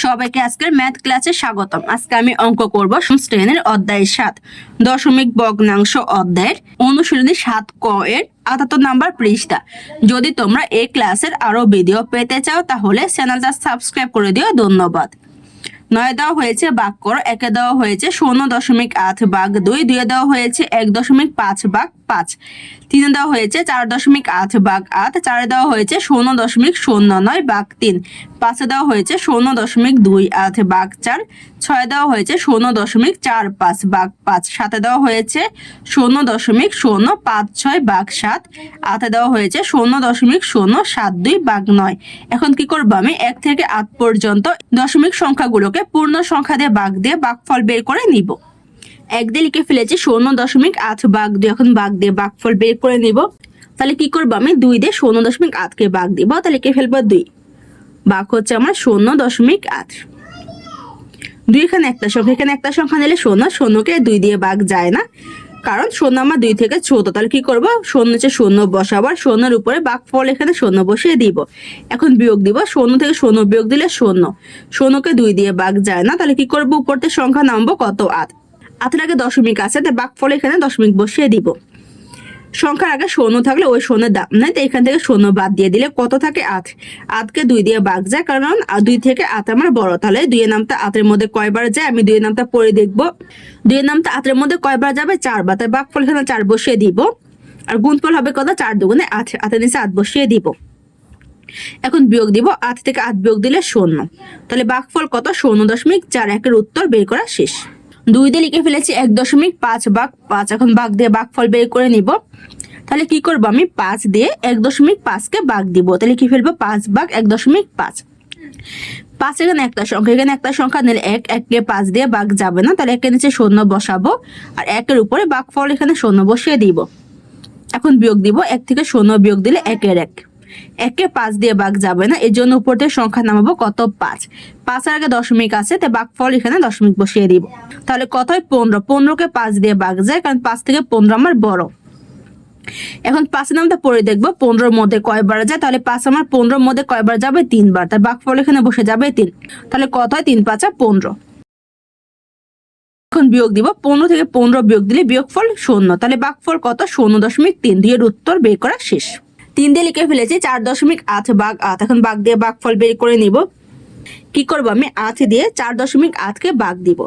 সবাইকে আজকের ম্যাথ ক্লাসে স্বাগতম। আজকে আমি অঙ্ক করব শ্রেণির অধ্যায় সাত। দশমিক ভগ্নাংশ অধ্যায়ের অনুশীলনী সাত ক এর আটাত্তর নাম্বার পৃষ্ঠা। যদি তোমরা এই ক্লাসের আরও ভিডিও পেতে চাও, তাহলে চ্যানেলটা সাবস্ক্রাইব করে দিও। ধন্যবাদ। নয় দেওয়া হয়েছে বাঘ করো একে দেওয়া হয়েছে শূন্য দশমিক আট বাঘ দুই, দুয়ে দেওয়া হয়েছে এক দশমিক পাঁচ বাঘ পাঁচ। তিনে দেওয়া হয়েছে চার দশমিক আট বাঘ আট, চারে দেওয়া হয়েছে শূন্য দশমিক শূন্য নয় বাঘ তিন। পাঁচে দেওয়া হয়েছে শূন্য দশমিক দুই আট বাঘ চার, ছয় দেওয়া হয়েছে শূন্য দশমিক চার পাঁচ বাঘ পাঁচ, সাতে দেওয়া হয়েছে শূন্য দশমিক শূন্য পাঁচ ছয় বাঘ সাত, আটে দেওয়া হয়েছে শূন্য দশমিক শূন্য সাত দুই বাঘ নয়। এখন কি করব আমি? এক থেকে আট পর্যন্ত দশমিক সংখ্যাগুলোকে পূর্ণ সংখ্যা দিয়ে বাঘ দিয়ে বাঘফল বের করে নিব। এক দিয়ে লিখে ফেলেছি, শূন্য দশমিক আট বাঘ দুই এখন বাঘ দিয়ে বাঘফল বের করে নিব। তাহলে কি করব আমি? দুই দিয়ে শূন্য দশমিক আটকে বাঘ দিব, তাহলে লিখে ফেলব দুই। বাঘ হচ্ছে আমার শূন্য দশমিক আট। দুই এখানে একটা সংখ্যা, এখানে একটা সংখ্যা নিলে শূন্য, শূন্যকে দুই দিয়ে বাঘ যায় না। কারণ শূন্য আমার দুই থেকে ছোট তাহলে কি করব? শূন্য হচ্ছে শূন্য বসাবো, আর শূন্যের উপরে বাঘ ফল এখানে শূন্য বসিয়ে দিব। এখন বিয়োগ দিব, শূন্য থেকে শূন্য বিয়োগ দিলে শূন্য। শূন্যকে দুই দিয়ে বাঘ যায় না, তাহলে কি করব? উপরতে সংখ্যা নামবো কত? আট। আটের আগে দশমিক আছে, তাই বাঘ ফল এখানে দশমিক বসিয়ে দিব। সংখ্যার আগে শূন্য থাকলে ওই শূন্যের দাম নেই তো এখান থেকে শূন্য বাদ দিয়ে দিলে কত থাকে আট? আটকে দুই দিয়ে বাঘ যায়, কারণ দুই থেকে আট আমার বড়। তাহলে দুইয়ের নামটা আটের মধ্যে কয়বার যায়, আমি দুইয়ের নামটা পরে দেখব। দুইয়ের নামটা আটের মধ্যে কয়বার যাবে? চারবার। তাই বাঘ ফল এখানে চার বসিয়ে দিব। আর গুণফল হবে কত? চার দুগুণে আট। আটের নিচে আট বসিয়ে দিব। এখন বিয়োগ দিব। আট থেকে আট বিয়োগ দিলে শূন্য। তাহলে বাঘফল কত? শূন্য দশমিক চার একের উত্তর বের করা শেষ। দুই দিয়ে লিখে ফেলেছি এক দশমিক পাঁচ বাঘ পাঁচ। এখন বাঘ দিয়ে বাঘফল বের করে নিব। তাহলে কি করব আমি? পাঁচ দিয়ে এক দশমিক পাঁচকে বাঘ দিব। তাহলে কি ফেলব পাঁচ বাঘ এক দশমিক পাঁচ। পাঁচ এখানে একটা সংখ্যা, এখানে একটা সংখ্যা নিলে এক এককে পাঁচ দিয়ে বাঘ যাবে না। তাহলে একের নিচে শূন্য বসাবো আর একের উপরে বাঘ ফল এখানে শূন্য বসিয়ে দিব। এখন বিয়োগ দিব, এক থেকে শূন্য বিয়োগ দিলে একের এক। একে পাঁচ দিয়ে বাঘ যাবে না, এর জন্য উপর থেকে সংখ্যা নামাবো কত? পাঁচ। পাঁচের আগে দশমিক আছে তাই বাঘ ফল এখানে দশমিক বসিয়ে দিব। তাহলে কত হয়? পনেরো। পনেরোকে পাঁচ দিয়ে বাঘ যায়, কারণ পাঁচ থেকে পনেরো আমার বড়। এখন পাঁচের নামটা পড়ে দেখব, পনেরোর মধ্যে কয়বার যায়? তাহলে পাঁচ আমার পনেরোর মধ্যে কয়বার যাবে? তিনবার। তার বাঘ ফল এখানে বসে যাবে তিন। তাহলে কত হয়? তিন পাঁচা পনেরো। এখন বিয়োগ দিব, পনেরো থেকে পনেরো বিয়োগ দিলে বিয়োগফল শূন্য। তাহলে বাঘফল কত? শূন্য দশমিক তিন দুইয়ের উত্তর বের করা শেষ। তিন দিয়ে লিখে ফেলেছি, চার দশমিক আট বাঘ আট। এখন বাঘ দিয়ে বাঘ ফল বের করে নিব। কি করব আমি? আট দিয়ে চার দশমিক আটকে বাঘ দিব।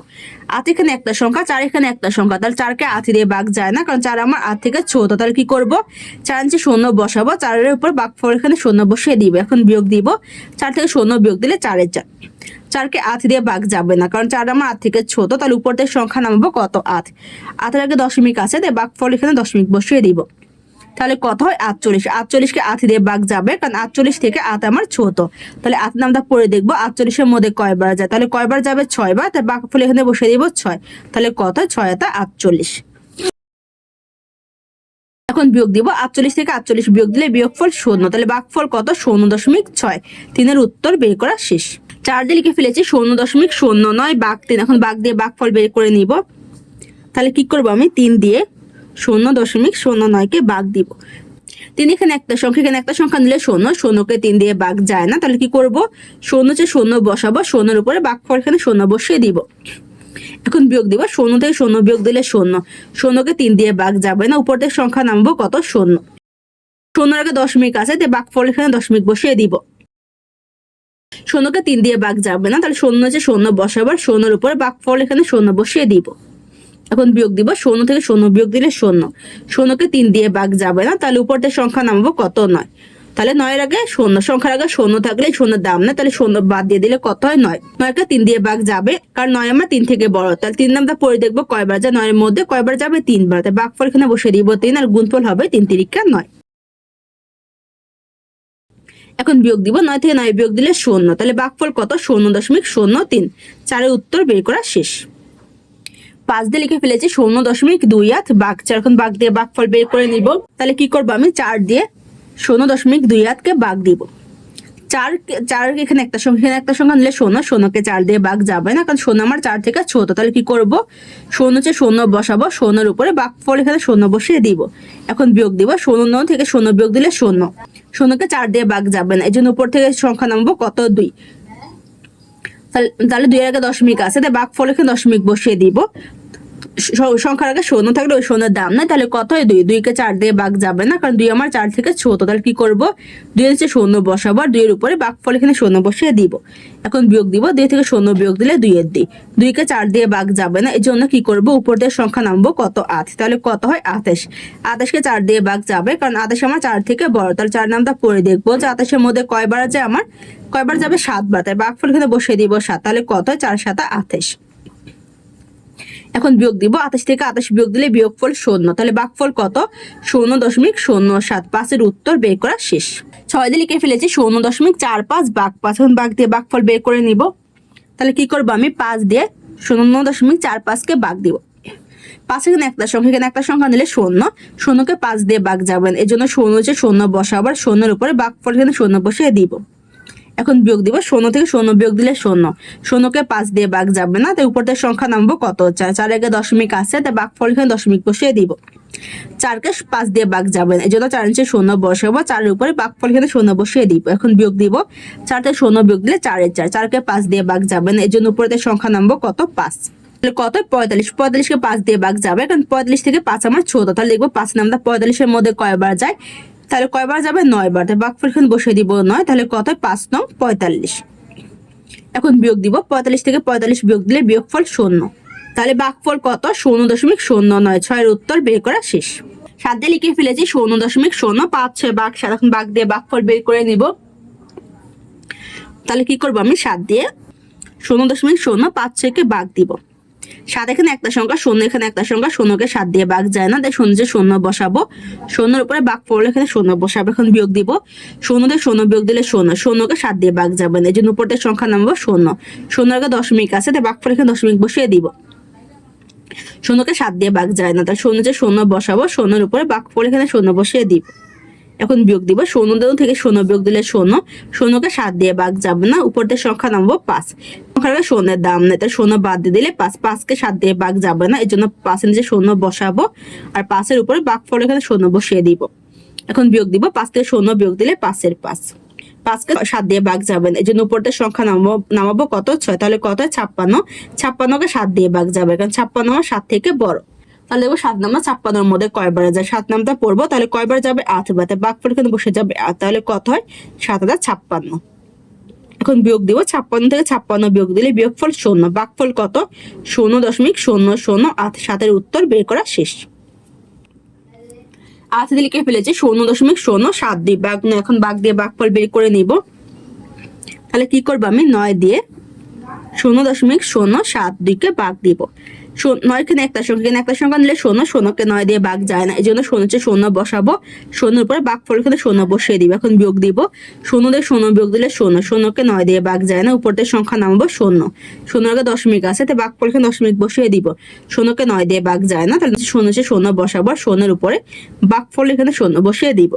আট এখানে একটা সংখ্যা, চার এখানে একটা সংখ্যা। তাহলে চারকে আট দিয়ে বাঘ যায় না, কারণ চার আমার আট থেকে ছোট তাহলে কি করব? চার ইঞ্চি শূন্য বসাবো, চারের উপর বাঘ ফল এখানে শূন্য বসিয়ে দিব। এখন বিয়োগ দিব। চার থেকে শূন্য বিয়োগ দিলে চারের চার। চারকে আট দিয়ে বাঘ যাবে না, কারণ চার আমার আট থেকে ছোট তাহলে উপর থেকে সংখ্যা নামাবো কত? আট। আটের আগে দশমিক আছে, তাই বাঘ ফল এখানে দশমিক বসিয়ে দিব। তাহলে কত হয়? আটচল্লিশ। আটচল্লিশকে আট দিয়ে বাঘ যাবে, কারণ আটচল্লিশ থেকে আট আমার ছোট। তাহলে আট নামটা পড়ে দেখব, আটচল্লিশের মধ্যে কয়বার যায়? তাহলে কয়বার যাবে? ছয়বার। তাই বাঘ ফল এখানে বসে দিব ছয়। তাহলে কত? ছয় আটা আটচল্লিশ। এখন বিয়োগ দিব, আটচল্লিশ থেকে আটচল্লিশ বিয়োগ দিলে বিয়োগফল শূন্য। তাহলে বাঘফল কত? শূন্য দশমিক ছয়। তিনের উত্তর বের করা শেষ। চার দিয়ে লিখে ফেলেছি, শূন্য দশমিক শূন্য নয়, বাঘ তিন। এখন বাঘ দিয়ে বাঘফল বের করে নিব। তাহলে কি করব আমি? তিন দিয়ে শূন্য দশমিক শূন্য নয়কে বাঘ দিব। তিন এখানে একটা সংখ্যা, এখানে একটা সংখ্যা নিলে শূন্য, শূন্যকে তিন দিয়ে বাঘ যায় না, তাহলে কি করব? শূন্য যে শূন্য বসাবো, শূন্যের উপরে বাঘ ফল এখানে শূন্য বসিয়ে দিব। এখন বিয়োগ দিব, শূন্য থেকে শূন্য বিয়োগ দিলে শূন্য। শূন্যকে তিন দিয়ে বাঘ যাবে না, উপর থেকে সংখ্যা নামবো কত? শূন্য। শূন্যের আগে দশমিক আছে তাই বাঘফল এখানে দশমিক বসিয়ে দিব। শূন্যকে তিন দিয়ে বাঘ যাবে না, তাহলে শূন্য যে শূন্য বসাবার শূন্যের উপরে বাঘ ফল এখানে শূন্য বসিয়ে দিব। এখন বিয়োগ দিব শূন্য থেকে শূন্য, বিয়োগ দিলে শূন্য। শূন্যকে তিন দিয়ে বাঘ যাবে না, তাহলে উপর থেকে সংখ্যা নামাবো কত নয়? তাহলে নয়ের আগে শূন্য, সংখ্যার আগে শূন্য থাকলে শূন্যের দাম না, তাহলে শূন্য বাদ দিয়ে দিলে কত হয়? নয়। নয়কে তিন দিয়ে বাঘ যাবে, কারণ নয় আমার তিন থেকে বড়, তাহলে তিন নামটা পরে দেখব কয়বার যায় নয়ের মধ্যে, কয়বার যাবে তিনবার। তাই বাঘ বাঘফল এখানে বসে দিব তিন, আর গুণফল হবে তিন তিরিকা নয়। এখন বিয়োগ দিব, নয় থেকে নয় বিয়োগ দিলে শূন্য, তাহলে বাঘ বাঘফল কত? শূন্য দশমিক শূন্য তিন। চারের উত্তর বের করা শেষ। পাঁচ দিয়ে লিখে ফেলেছি, শূন্য দশমিক দুই আট, বাঘ চার, এখন বাঘ দিয়ে বাঘফল বের করে নিব। তাহলে কি করব আমি? চার দিয়ে শূন্য দশমিক দুই আটকে বাঘ দিব। চার চার এখানে একটা সংখ্যা এখানে একটা সংখ্যা নিলে শূন্য, শূন্যকে চার দিয়ে বাঘ যাবে না, কারণ শূন্য আমার চার থেকে ছোট। তাহলে কি করব? শূন্য চেয়ে শূন্য বসাবো, শূন্যের উপরে বাঘ ফল এখানে শূন্য বসিয়ে দিব। এখন বিয়োগ দিব, শূন্য থেকে শূন্য বিয়োগ দিলে শূন্য। শূন্যকে চার দিয়ে বাঘ যাবে না এই জন্য উপর থেকে সংখ্যা নামবো কত? দুই। তাহলে দুই আগে দশমিক আছে তাই বাঘ ফল এখানে দশমিক বসিয়ে দিব। সংখ্যার আগে শূন্য থাকলে ওই শূন্যের দাম নাই, তাহলে কত হয়? দুই, দুইকে চার দিয়ে বাঘ যাবে না, কারণ দুই আমার চার থেকে ছোট, তাহলে কি করব? দুই হচ্ছে শূন্য বসাবো আর দুইয়ের উপরে বাঘ ফল এখানে শূন্য বসিয়ে দিব। এখন বিয়োগ দিব, দুই থেকে শূন্য বিয়োগ দিলে দুইয়ের দিই। দুইকে চার দিয়ে বাঘ যাবে না এই জন্য কি করব? উপর দিয়ে সংখ্যা নামবো কত? আট, তাহলে কত হয়? আঠাশ। আঠাশকে চার দিয়ে বাঘ যাবে, কারণ আঠাশ আমার চার থেকে বড়, তাহলে চার নামটা পরে দেখব যে আঠাশের মধ্যে কয়বার আছে আমার? কয়বার যাবে? সাতবার, তাই বাঘ ফল এখানে বসিয়ে দিব সাত, তাহলে কত হয়? চার সাতা আঠাশ। এখন বিয়োগ দিব আঠাশ থেকে আঠাশ বিয়োগ দিলে বিয়োগফল শূন্য। তাহলে বাঘফল কত? শূন্য দশমিক শূন্য সাত পাঁচের উত্তর বের করা শেষ। ছয় দিয়ে লিখে ফেলেছি শূন্য দশমিক চার পাঁচ বাঘ পাঁচ, এখন বাঘ দিয়ে বাঘফল বের করে নিব। তাহলে কি করব আমি? পাঁচ দিয়ে শূন্য দশমিক চার পাঁচকে বাঘ দিব। পাঁচ এখানে একটা সংখ্যা, এখানে একটা সংখ্যা নিলে শূন্য। শূন্যকে পাঁচ দিয়ে বাঘ যাবেন। এই জন্য শূন্য হচ্ছে শূন্য বসা আবার শূন্যের উপরে বাঘ ফল এখানে শূন্য বসিয়ে দিব। এখন বিয়োগ দিব শূন্য থেকে শূন্য, বিয়োগ দিলে শূন্য। শূন্যকে পাঁচ দিয়ে বাঘ যাবে না, তাই উপর থেকে সংখ্যা নামবো কত? চার চার আগে দশমিক আছে, তাই বাঘ ফল এখানে দশমিক বসিয়ে দিব। চারকে পাঁচ দিয়ে বাঘ যাবে না এই জন্য চার নিচে শূন্য বসাবো, চারের উপরে বাঘ ফল এখানে শূন্য বসিয়ে দিব। এখন বিয়োগ দিব, চার থেকে শূন্য বিয়োগ দিলে চারের চার, চারকে পাঁচ দিয়ে বাঘ যাবে না এই জন্য উপরে সংখ্যা নামবো কত? পাঁচ। কত? পঁয়তাল্লিশ, পঁয়তাল্লিশকে পাঁচ দিয়ে বাঘ যাবে কারণ পঁয়তাল্লিশ থেকে পাঁচ আমার ছোট তাহলে দেখব পাঁচ নামটা পঁয়তাল্লিশের মধ্যে কয়বার যায়? তাহলে কয়বার যাবে? নয় বার তাহলে বাঘফল এখানে বসিয়ে দিব নয়, তাহলে কত? পাঁচ নং পঁয়তাল্লিশ। এখন বিয়োগ দিব, পঁয়তাল্লিশ থেকে পঁয়তাল্লিশ বিয়োগ দিলে বিয়োগফল শূন্য। তাহলে বাঘফল কত? শূন্য দশমিক শূন্য নয়, ছয়ের উত্তর বের করা শেষ। দিয়ে লিখে ফেলেছি, শূন্য দশমিক শূন্য, পাঁচ ছয় বাঘ সাত, এখন বাঘ দিয়ে বাঘফল বের করে নিব। তাহলে কি করব আমি? সাত দিয়ে শূন্য দশমিক শূন্য, পাঁচ ছয়কে বাঘ দিব। সাত এখানে একটা সংখ্যা, শূন্য এখানে একটা সংখ্যা, শূন্যকে সাত দিয়ে বাঘ যায় না তাই শূন্য যে শূন্য বসাবো। শূন্যের উপরে বাঘ পড়লে এখানে শূন্য বসাবো, এখন বিয়োগ দিব। শূন্য দিয়ে শূন্য বিয়োগ দিলে শূন্য, শূন্যকে সাত দিয়ে বাঘ যাবে না, এই জন্য উপর সংখ্যা নামবো শূন্য। শূন্য আগে দশমিক আছে তাই বাঘ পড়ে এখানে দশমিক বসিয়ে দিব। শূন্যকে সাত দিয়ে বাঘ যায় না তাই শূন্য যে শূন্য বসাবো, শূন্যের উপরে বাঘ পড়ে এখানে শূন্য বসিয়ে দিব। এখন বিয়োগ দিব। শূন্য দেও থেকে শূন্য বিয়োগ দিলে শূন্য। শূন্যকে সাত দিয়ে বাঘ যাবে না। উপর দিয়ে সংখ্যা নামবো পাঁচ। সংখ্যাটা শূন্যের দাম নেই, তাই শূন্য বাদ দিয়ে দিলে পাঁচ। পাঁচকে সাত দিয়ে বাঘ যাবে না এই জন্য পাঁচের নিচে শূন্য বসাবো। আর পাঁচের উপরে বাঘ ফল এখানে শূন্য বসিয়ে দিব। এখন বিয়োগ দিব, পাঁচ থেকে শূন্য বিয়োগ দিলে পাঁচের পাঁচ। পাঁচকে সাত দিয়ে বাঘ যাবে না এই জন্য উপরতে সংখ্যা নামাবো নামাবো কত? ছয়। তাহলে কত? ছাপ্পান্ন। ছাপ্পান্নকে সাত দিয়ে বাঘ যাবে, কারণ ছাপ্পান্ন সাত থেকে বড়। তাহলে দেখব সাত নাম্বার ছাপ্পান্নর মধ্যে কয়বার যায়? সাত নামটা পড়ব, তাহলে কয়বার যাবে? আট বার তাই বাঘ এখানে বসে যাবে আট। তাহলে কত হয়? সাত হাজার ছাপ্পান্ন। এখন বিয়োগ দিব। ছাপ্পান্ন থেকে ছাপ্পান্ন বিয়োগ দিলে বিয়োগফল শূন্য। বাঘফল কত? শূন্য দশমিক শূন্য শূন্য আট। সাতের উত্তর বের করা শেষ। আট দিয়ে লিখে ফেলেছি? শূন্য দশমিক শূন্য সাত দিয়ে। বাঘ, এখন বাঘ দিয়ে বাঘফল বের করে নিব। তাহলে কি করব আমি? নয় দিয়ে শূন্য দশমিক শূন্য সাত দুইকে বাঘ দিব। নয় এখানে একটা সংখ্যা? একটা সংখ্যা নিলে শূন্য? শূন্যকে নয় দিয়ে বাঘ যায় না। এই জন্য শূন্য হচ্ছে শূন্য বসাবো। শূন্যের উপরে বাঘ ফল এখানে শূন্য বসিয়ে দিব। এখন বিয়োগ দিব। শূন্য দিয়ে শূন্য বিয়োগ দিলে শূন্য। শূন্যকে নয় দিয়ে বাঘ যায় না। উপর দিয়ে সংখ্যা নামাবো শূন্য। আগে দশমিক আছে তো বাঘ ফল দশমিক বসিয়ে দিব। শূন্যকে নয় দিয়ে বাঘ যায় না, তাহলে শূন্য হচ্ছে শূন্য বসাবো। আর উপরে বাঘ ফল এখানে শূন্য বসিয়ে দিব।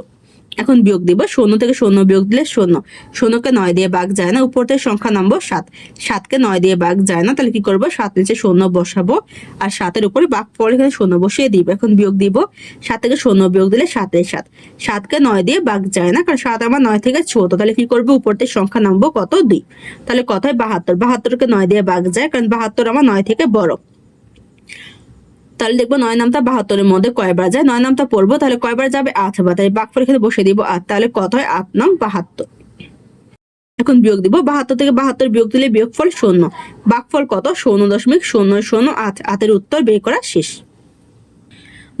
এখন বিয়োগ দিব, শূন্য থেকে শূন্য বিয়োগ দিলে শূন্য। শূন্যকে নয় দিয়ে বাঘ যায় না, উপর থেকে সংখ্যা নামবো সাত। সাতকে নয় দিয়ে বাঘ যায় না, তাহলে কি করব? সাত নিচে শূন্য বসাবো। আর সাতের উপরে বাঘ পরে এখানে শূন্য বসিয়ে দিব, এখন বিয়োগ দিব। সাত থেকে শূন্য বিয়োগ দিলে সাতের সাত। সাতকে নয় দিয়ে বাঘ যায় না, কারণ সাত আমার নয় থেকে ছোট, তাহলে কি করব? উপর থেকে সংখ্যা নামবো কত? দুই। তাহলে কত হয়? বাহাত্তর। বাহাত্তরকে নয় দিয়ে বাঘ যায়, কারণ বাহাত্তর আমার নয় থেকে বড়। তাহলে দেখব নয় নামটা বাহাত্তরের মধ্যে কয়বার যায়। নয় নামটা পড়ব, তাহলে কয়বার যাবে? বার তাহলে বাক পরীক্ষাতে বসে দিব আট। তাহলে কত হয়? আট নাম বাহাত্তর। এখন বিয়োগ দিব। বাহাত্তর থেকে বাহাত্তর বিয়োগ দিলে বিয়োগফল শূন্য। বাকফল কত? শূন্য দশমিক শূন্য শূন্য আট। আটের উত্তর বের করা শেষ।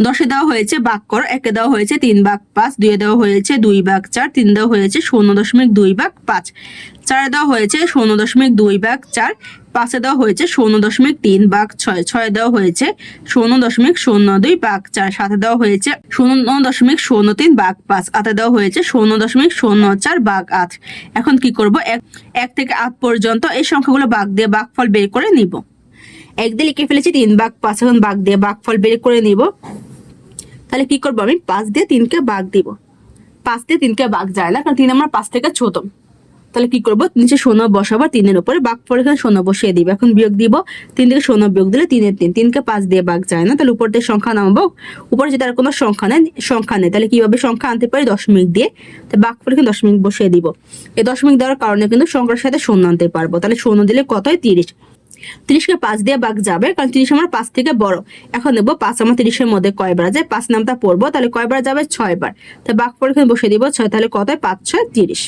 দশে দেওয়া হয়েছে বাঘ কর, একে দেওয়া হয়েছে তিন বাঘ পাঁচ, দুয়ে দেওয়া হয়েছে দুই বাঘ চার, তিন দেওয়া হয়েছে শূন্য দশমিক দুই বাঘ পাঁচ। চারে দেওয়া হয়েছে শূন্য দশমিক দুই বাঘ চার, পাঁচে দেওয়া হয়েছে শূন্য দশমিক তিন বাঘ ছয় ছয় দেওয়া হয়েছে শূন্য দশমিক শূন্য দুই বাঘ চার সাথে দেওয়া হয়েছে শূন্য দশমিক শূন্য তিন বাঘ পাঁচ, আতে দেওয়া হয়েছে শূন্য দশমিক শূন্য চার বাঘ আট। এখন কি করব? এক এক থেকে আট পর্যন্ত এই সংখ্যাগুলো বাঘ দিয়ে বাঘফল বের করে নিব। এক দিয়ে লিখে ফেলেছি তিন বাঘ পাঁচ, এখন বাঘ দিয়ে বাঘফল বের করে নিব। তাহলে কি করব আমি? পাঁচ দিয়ে তিনকে বাঘ দিব। পাঁচ দিয়ে তিনকে বাঘ যায় না, কারণ তিন আমার পাঁচ থেকে ছোট। তাহলে কি করব? নিচে শূন্য বসাবো তিনের উপরে বাঘ পরে এখানে শূন্য বসিয়ে দিব। এখন বিয়োগ দিব, তিন থেকে শূন্য বিয়োগ দিলে তিনের তিন। তিনকে পাঁচ দিয়ে বাঘ যায় না, তাহলে উপর দিয়ে সংখ্যা নামাবো। উপরে যদি আর কোনো সংখ্যা নেই সংখ্যা নেই, তাহলে কীভাবে সংখ্যা আনতে পারি? দশমিক দিয়ে। তো বাঘ পরে দশমিক বসিয়ে দিব। এই দশমিক দেওয়ার কারণে কিন্তু সংখ্যার সাথে শূন্য আনতে পারব। তাহলে শূন্য দিলে কত হয়? তিরিশ। তিরিশকে পাঁচ দিয়ে বাঘ যাবে, কারণ তিরিশ আমার পাঁচ থেকে বড়। এখন দেখব পাঁচ আমার তিরিশের মধ্যে কয়বার যায় পাঁচ নামটা পড়ব, তাহলে কয়বার যাবে? ছয় বার তাহলে বাঘ পরে এখানে বসে দিব, ছয় তাহলে কত পাঁচ, ছয়, তিরিশ।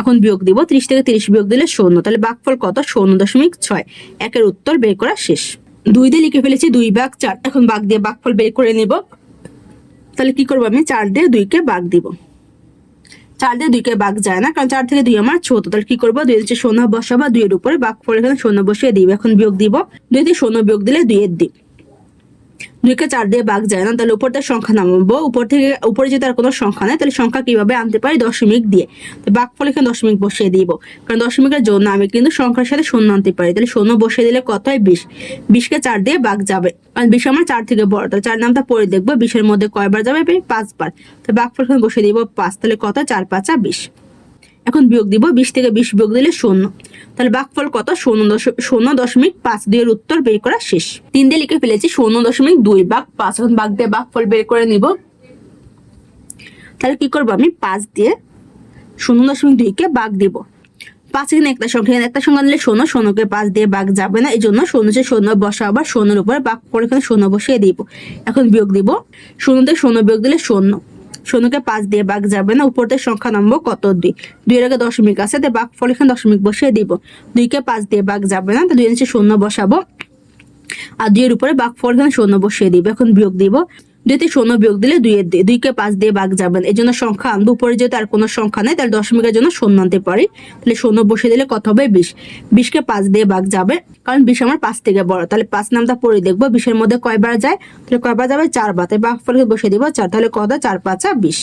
এখন বিয়োগ দিব, ত্রিশ থেকে তিরিশ বিয়োগ দিলে শূন্য, তাহলে বাঘফল কত? শূন্য দশমিক ছয়। একের উত্তর বের করা শেষ। দুই দিয়ে লিখে ফেলেছি দুই বাঘ, চার। এখন বাঘ দিয়ে বাঘফল বের করে নেব। তাহলে কি করব আমি? চার দিয়ে দুইকে বাঘ দিব। চার দিয়ে দুইকে বাঘ যায় না, কারণ চার থেকে দুই আমার ছোট। তাহলে কি করব? দুই হচ্ছে শূন্য বসাবা, দুইয়ের উপরে বাঘ পরে এখানে শূন্য বসিয়ে দিব। এখন বিয়োগ দিব। দুই দিয়ে শূন্য বিয়োগ দিলে দুইয়ের দিক দুইকে চার দিয়ে বাঘ যায় না, তাহলে উপর থেকে সংখ্যা নামাবো। উপর থেকে, উপরে যদি আর কোনো সংখ্যা নেই, তাহলে সংখ্যা কীভাবে আনতে পারি? দশমিক দিয়ে। তো বাঘ ফল এখানে দশমিক বসিয়ে দিব। কারণ দশমিকের জন্য আমি কিন্তু সংখ্যার সাথে শূন্য আনতে পারি। তাহলে শূন্য বসিয়ে দিলে কত হয়? বিশ। বিশকে চার দিয়ে বাঘ যাবে। কারণ বিশ আমার চার থেকে বড়। তাহলে চার নামটা পরে দেখব। বিশের মধ্যে কয়বার যাবে? পাঁচবার। তো বাঘ ফল এখানে বসিয়ে দিব পাঁচ। তাহলে কত চার পাঁচা বিশ। এখন বিয়োগ দিব বিশ থেকে বিশ বিয়োগ দিলে শূন্য। তাহলে বাঘফল কত? শূন্য দশ- শূন্য দশমিক পাঁচ দুইয়ের উত্তর বের করা শেষ। তিন দিয়ে লিখে ফেলেছি শূন্য দশমিক দুই বাঘ পাঁচ। এখন বাঘ দিয়ে বাঘফল বের করে নিব। তাহলে কি করব আমি? পাঁচ দিয়ে শূন্য দশমিক দুইকে বাঘ দিব। পাঁচ এখানে একটা সংখ্যা একটা সংখ্যা নিলে শূন্য, শূন্যকে পাঁচ দিয়ে বাঘ যাবে না। এই জন্য শূন্য যে শূন্য বসা আবার শূন্যের উপরে বাঘ করে এখানে শূন্য বসিয়ে দিব। এখন বিয়োগ দিব। শূন্য থেকে শূন্য বিয়োগ দিলে শূন্য। শূন্যকে পাঁচ দিয়ে বাঘ যাবে না উপর দিয়ে সংখ্যা নম্বর কত? দুই। দুইয়ের আগে দশমিক আছে তাই বাঘ ফল এখানে দশমিক বসিয়ে দিব। দুইকে পাঁচ দিয়ে বাঘ যাবে না, তো দুই নিচে শূন্য বসাবো। আর দুইয়ের উপরে বাঘ ফল এখানে শূন্য বসিয়ে দিব, এখন বিয়োগ দিব। দুইতে শূন্য বিয়োগ দিলে দুইয়ের দুইকে পাঁচ দিয়ে বাঘ যাবেন। এই জন্য সংখ্যা আনব। উপরে যেহেতু আর কোনো সংখ্যা নেই, তাহলে দশমিকের জন্য শূন্য আনতে পারি। তাহলে শূন্য বসিয়ে দিলে কত হবে? বিশ। বিশকে পাঁচ দিয়ে বাঘ যাবে। কারণ বিশ আমার পাঁচ থেকে বড়। তাহলে পাঁচ নামটা পরে দেখব। বিশের মধ্যে কয়বার যায়? তাহলে কয়বার যাবে? চার চারবার। তাই বাঘ ফলকে বসিয়ে দিব চার। তাহলে কত চার, পাঁচা বিশ।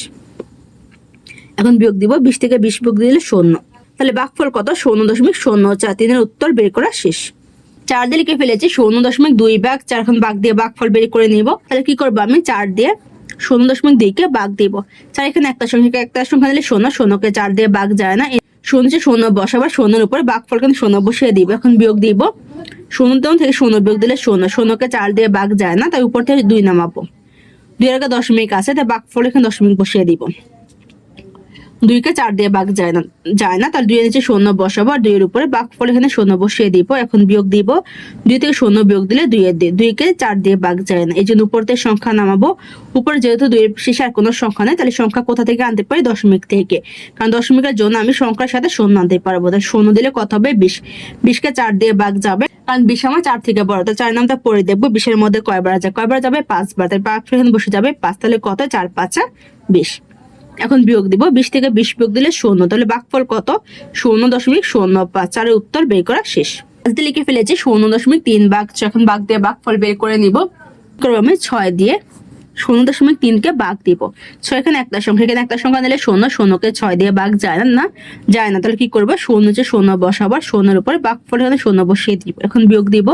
এখন বিয়োগ দিব। বিশ থেকে বিশ বিয়োগ দিলে শূন্য। তাহলে বাঘফল কত? শূন্য দশমিক শূন্য চার। তিনের উত্তর বের করা শেষ। চার দিয়ে লিখে ফেলেছি, শূন্য দশমিক দুই বাঘ চার এখন বাঘ দিয়ে বাঘ ফল বের করে নিব। তাহলে কি করব আমি? চার দিয়ে শূন্য দশমিক দুইকে বাঘ দিব। চার এখানে একটা সংখ্যা একটা সংখ্যা দিলে শূন্য, শূন্যকে চার দিয়ে বাঘ যায় না। শূন্য যে শূন্য বসাবা, শূন্যের উপরে বাঘ ফল কিন্তু শূন্য বসিয়ে দিব। এখন বিয়োগ দিব। শূন্য থেকে শূন্য বিয়োগ দিলে শূন্য, শূন্যকে চার দিয়ে বাঘ যায় না, তাই উপর থেকে দুই নামাবো। দুই আগে দশমিক আছে, তাই বাঘ ফল এখানে দশমিক বসিয়ে দিব। দুইকে চার দিয়ে বাঘ যায় না যায় না। তাহলে দুইয়ের নিচে শূন্য বসাবো আর দুইয়ের উপরে বাঘ ফল এখানে শূন্য বসিয়ে দিব, এখন বিয়োগ দিব। দুই থেকে শূন্য বিয়োগ দিলে দুইয়ের দিয়ে দুইকে চার দিয়ে বাঘ যায় না। এই জন্য উপর থেকে সংখ্যা নামাবো। উপরে যেহেতু দুইয়ের শেষে আর কোনো সংখ্যা নেই, তাহলে সংখ্যা কোথা থেকে আনতে পারি? দশমিক থেকে। কারণ দশমিকের জন্য আমি সংখ্যার সাথে শূন্য আনতে পারব। তাই শূন্য দিলে কত হবে? বিশ। বিশকে চার দিয়ে বাঘ যাবে। কারণ বিশ আমার চার থেকে বড়। তো চার নামটা পরে দেখব। বিশের মধ্যে কয়বার যায় কয়বার যাবে? পাঁচবার। তাই এখানে বসে যাবে পাঁচ। তাহলে কত? চার, পাঁচা বিশ। এখন বিয়োগ দিব, বিশ থেকে বিশ বিয়োগ দিলে শূন্য। তাহলে বাঘফল কত? শূন্য দশমিক শূন্য পাঁচ। চারের উত্তর বের করা শেষ। আজকে লিখে ফেলেছি, শূন্য দশমিক তিন বাঘ এখন বাঘ দিয়ে বাঘফল বের করে নিব। ক্রমে ছয় দিয়ে শূন্য দশমিক তিনকে বাঘ দিব। ছয় এখানে একটা সংখ্যা এখানে একটা সংখ্যা দিলে শূন্য, শূন্যকে ছয় দিয়ে বাঘ যায় না। না যায় না, তাহলে কি করব? শূন্য যে শূন্য বসাবো আর শূন্যের উপরে বাঘ ফল এখানে শূন্য বসিয়ে দিব। এখন বিয়োগ দিব।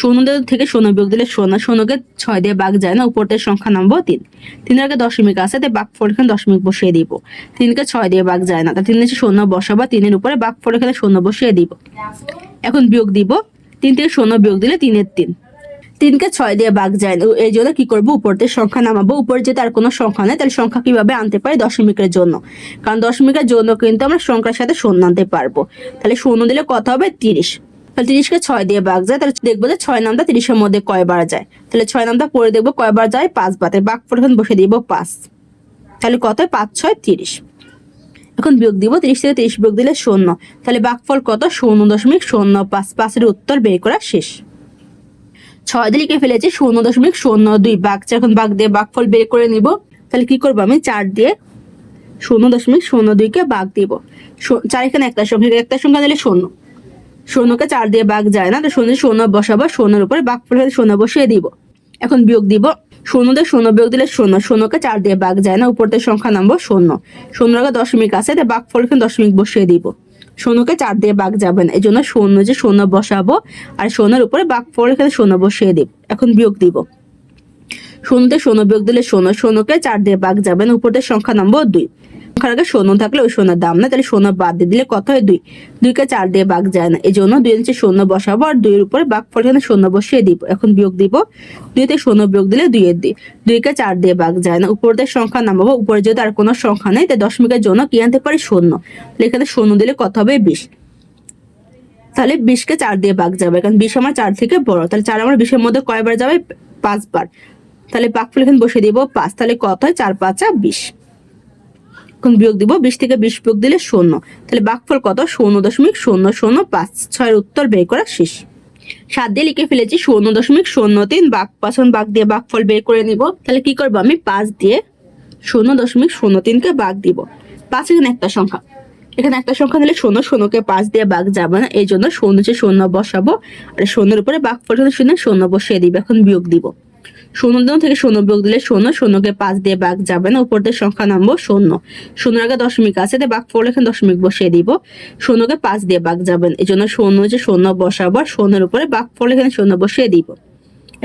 শূন্য থেকে শূন্য বিয়োগ দিলে শূন্য, শূন্যকে ছয় দিয়ে বাঘ যায় না, উপরতে সংখ্যা নামবো তিন। তিনের আগে দশমিক আছে, তাই বাঘ ফল এখানে দশমিক বসিয়ে দিব। তিনকে ছয় দিয়ে বাঘ যায় না তাই তিন নিচে শূন্য বসাবো তিনের উপরে বাঘ ফল এখানে শূন্য বসিয়ে দিব। এখন বিয়োগ দিব। তিন থেকে শূন্য বিয়োগ দিলে তিনের তিন। তিনকে ছয় দিয়ে বাঘ যায়। এই জন্য কি করব? উপরতে সংখ্যা নামাবো। উপরে যে তার কোনো সংখ্যা নেই, তাহলে সংখ্যা কীভাবে আনতে পারি? দশমিকের জন্য। কারণ দশমিকের জন্য কিন্তু আমরা সংখ্যার সাথে শূন্য আনতে পারব। তাহলে শূন্য দিলে কত হবে? তিরিশ। তাহলে তিরিশকে ছয় দিয়ে বাঘ যায়, তাহলে দেখব যে ছয় নামটা তিরিশের মধ্যে কয়বার যায়। তাহলে ছয় নামটা পরে দেখব কয়বার যায়? পাঁচ তাই বাঘ পরে বসে দিব পাঁচ। তাহলে কত? পাঁচ, ছয়, তিরিশ। এখন বিয়োগ দিব, তিরিশ থেকে তিরিশ বিয়োগ দিলে শূন্য। তাহলে বাঘফল কত? শূন্য দশমিক শূন্য পাঁচ। পাঁচের উত্তর বের করা শেষ। ছয় দিয়ে লিখে ফেলেছি, শূন্য দশমিক শূন্য দুই। বাঘ এখন বাঘ দিয়ে বাঘফল বের করে নিব, তাহলে কি করব আমি? চার দিয়ে শূন্য দশমিক শূন্য দুইকে বাঘ দিব। চার এখানে একটা সংখ্যা একটা সংখ্যা দিলে শূন্য। শূন্যকে চার দিয়ে বাঘ যায় না, তো শূন্য শূন্য বসাবো, শূন্যের উপরে বাঘ ফল শূন্য বসিয়ে দিব। এখন বিয়োগ দিব। শূন্য দিয়ে শূন্য বিয়োগ দিলে শূন্য, শূন্যকে চার দিয়ে বাঘ যায় না উপর থেকে সংখ্যা নামবো শূন্য। শূন্য আগে দশমিক আছে তাই বাঘ ফল এখানে দশমিক বসিয়ে দিব। শূন্যকে চার দিয়ে বাঘ যাবেন এই জন্য শূন্য যে শূন্য বসাবো, আর শূন্যের উপরে বাঘ পড়ে খেলে সোনা বসিয়ে দিব। এখন বিয়োগ দিব। শূন্যতে শূন্য বিয়োগ দিলে শূন্য শূন্যকে চার দিয়ে বাঘ যাবেন উপরের সংখ্যা নম্বর দুই। সংখ্যার আগে থাকলে ওই শূন্যের দাম না তাহলে শূন্য বাদ দিয়ে দিলে কত হয়? দুই। দুইকে চার দিয়ে বাঘ যায় না। এই জন্য দুই নিচে শূন্য বসাবো আর দুইয়ের উপরে বাঘ ফল এখানে শূন্য বসিয়ে দিব। এখন বিয়োগ দিব। দুইতে শূন্য বিয়োগ দিলে দুইয়ের দিই দুইকে চার দিয়ে বাঘ যায় না। উপরের সংখ্যা নামাবো। উপরে যদি আর কোনো সংখ্যা নেই, তাই দশমিকের জন্য কি আনতে পারি? শূন্য। তাহলে এখানে শূন্য দিলে কত হবে? বিশ। তাহলে বিশকে চার দিয়ে বাঘ যাবে। কারণ বিশ আমার চার থেকে বড়। তাহলে চার আমার বিশের মধ্যে কয়বার যাবে? পাঁচবার। তাহলে বাঘফল এখানে বসে দিব পাঁচ। তাহলে কত হয়? চার পাঁচা বিশ। এখন বিয়োগ দিব, বিশ থেকে বিশ বিয়োগ দিলে শূন্য। তাহলে বাঘফল কত? শূন্য দশমিক শূন্য শূন্য পাঁচ। ছয়ের উত্তর বের করা শেষ। সাত দিয়ে লিখে ফেলেছি, শূন্য দশমিক শূন্য তিন। বাঘ পাঁচন বাঘ দিয়ে বাঘফল বের করে নিব। তাহলে কি করব আমি? পাঁচ দিয়ে শূন্য দশমিক শূন্য তিনকে বাঘ দিব। পাঁচ এখানে একটা সংখ্যা। এখানে একটা সংখ্যা দিলে শূন্য শূন্যকে পাঁচ দিয়ে বাঘ যাবে না। এই জন্য শূন্য যে শূন্য বসাবো, আর শূন্যের উপরে বাঘ ফল শূন্য শূন্য বসিয়ে দিব, এখন বিয়োগ দিব। শূন্য থেকে শূন্য বিয়োগ দিলে শূন্য, শূন্যকে পাঁচ দিয়ে বাঘ যাবে না, উপর দিয়ে সংখ্যা নামবো শূন্য। শূন্যের আগে দশমিক আছে তাই বাঘ ফল এখানে দশমিক বসিয়ে দিব। শূন্যকে পাঁচ দিয়ে বাঘ যাবেন এই জন্য শূন্য যে শূন্য বসাবো আর শূন্যের উপরে বাঘ ফল এখানে শূন্য বসিয়ে দিব।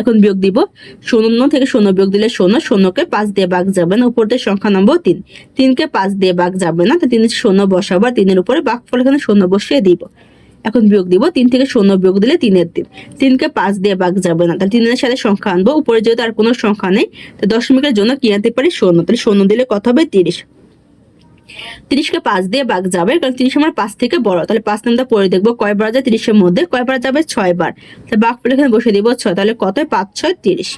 এখন বিয়োগ দিব। শূন্য থেকে শূন্য বিয়োগ দিলে শূন্য, শূন্যকে পাঁচ দিয়ে বাঘ যাবে না, উপর দিয়ে সংখ্যা নম্বর তিন। তিনকে পাঁচ দিয়ে বাঘ যাবে না, তো তিন শূন্য বসাবো, আর তিনের উপরে বাঘ ফল এখানে শূন্য বসিয়ে দিব। এখন বিয়োগ দিব, তিন থেকে শূন্য বিয়োগ দিলে তিনের তিন তিনকে পাঁচ দিয়ে বাঘ যাবে না, তাহলে তিনের সাথে সংখ্যা আনব, উপরে যেহেতু আর কোনো সংখ্যা নেই, তো দশমিকের জন্য কি আনতে পারি? শূন্য, তাহলে শূন্য দিলে কত হবে? তিরিশ। তিরিশকে পাঁচ দিয়ে বাঘ যাবে, কারণ তিরিশ আমার পাঁচ থেকে বড়, তাহলে পাঁচ নামটা পরে দেখব কয়বার যায় তিরিশের মধ্যে কয়বার যাবে? ছয় বার। তাহলে বাঘ ফল এখানে বসে দিব ছয়, তাহলে কত? পাঁচ, ছয়, তিরিশ।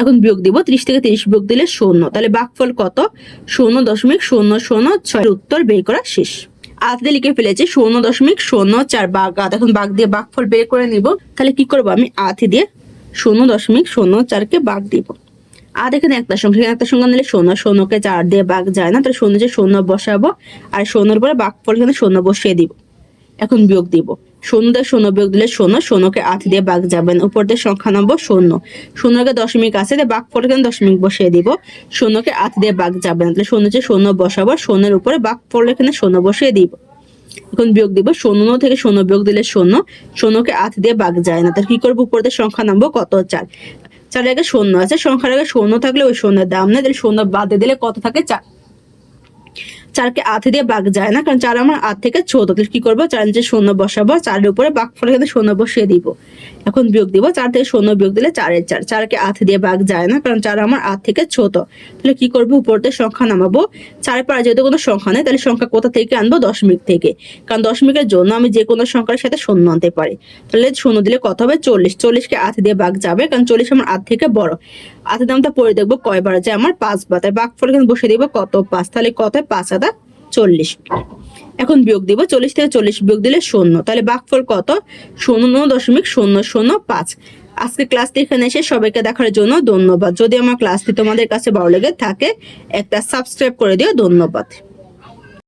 এখন বিয়োগ দিব, ত্রিশ থেকে তিরিশ বিয়োগ দিলে শূন্য, তাহলে বাঘফল কত? শূন্য দশমিক শূন্য শূন্য ছয় উত্তর বের করা শেষ। আতে লিখে ফেলেছি, শূন্য দশমিক শূন্য চার বাঘ। আধ এখন বাঘ দিয়ে বাঘ ফল বের করে নিব। তাহলে কি করব আমি? আধি দিয়ে শূন্য দশমিক শূন্য চারকে বাঘ দিব। আর এখানে একটা সংখ্যা, এখানে একটা সংখ্যা নিলে শূন্য, শূন্যকে চার দিয়ে বাঘ যায় না। তাহলে শূন্য যে শূন্য বসাবো, আর শূন্যর পরে বাঘ ফল এখানে শূন্য বসিয়ে দিব। এখন বিয়োগ দিব। শূন্য দিয়ে শূন্য বিয়োগ দিলে শূন্য, শূন্যকে আট দিয়ে বাঘ যাবেন। উপর দিয়ে সংখ্যা নম্বর শূন্য। শূন্যকে দশমিক আছে বাঘ এখানে দশমিক বসিয়ে দিব। শূন্যকে আট দিয়ে বাঘ যাবেন, তাহলে শূন্য যে শূন্য বসাবো, শূন্যের উপরে বাঘ ফল এখানে শূন্য বসিয়ে দিব। এখন বিয়োগ দিব, শূন্য থেকে শূন্য বিয়োগ দিলে শূন্য, শূন্যকে আট দিয়ে বাঘ যায় না, তাহলে কি করব? উপর দিয়ে সংখ্যা নামবো কত চার? চারের আগে শূন্য আছে, সংখ্যার আগে শূন্য থাকলে ওই শূন্যের দাম নেই, তাহলে শূন্য বাদে দিলে কত থাকে? চার। চারকে আধে দিয়ে বাঘ যায় না, কারণ চার আমার আধ থেকে ছোট, তাহলে কি করব? চার নিচে শূন্য বসাবো, চারের উপরে বাঘ ফলে কিন্তু শূন্য বসিয়ে দিব। এখন বিয়োগ দিব, চার থেকে শূন্য বিয়োগ দিলে চারের চার। চারকে আধ দিয়ে বাঘ যায় না, কারণ চার আমার আধ থেকে ছোট। তাহলে কি করব? উপরতে সংখ্যা নামাবো। চারের পরে যেহেতু কোনো সংখ্যা নেই, তাহলে সংখ্যা কোথা থেকে আনব? দশমিক থেকে। কারণ দশমিকের জন্য আমি যে কোনো সংখ্যার সাথে শূন্য আনতে পারি। তাহলে শূন্য দিলে কত হবে? চল্লিশ। চল্লিশকে আধ দিয়ে বাঘ যাবে, কারণ চল্লিশ আমার আধ থেকে বড়। আধের দামটা পরে দেখব কয়বার যে আমার? পাঁচ বার তাই বাঘ ফল বসে দিব কত? পাঁচ। তাহলে কত পাঁচ আদা চল্লিশ এখন বিয়োগ দিব চল্লিশ থেকে চল্লিশ বিয়োগ দিলে শূন্য। তাহলে বাঘফল কত? শূন্য দশমিক শূন্য শূন্য পাঁচ। আজকে ক্লাসটি এখানে এসে সবাইকে দেখার জন্য ধন্যবাদ। যদি আমার ক্লাসটি তোমাদের কাছে ভালো লেগে থাকে, একটা সাবস্ক্রাইব করে দিও। ধন্যবাদ।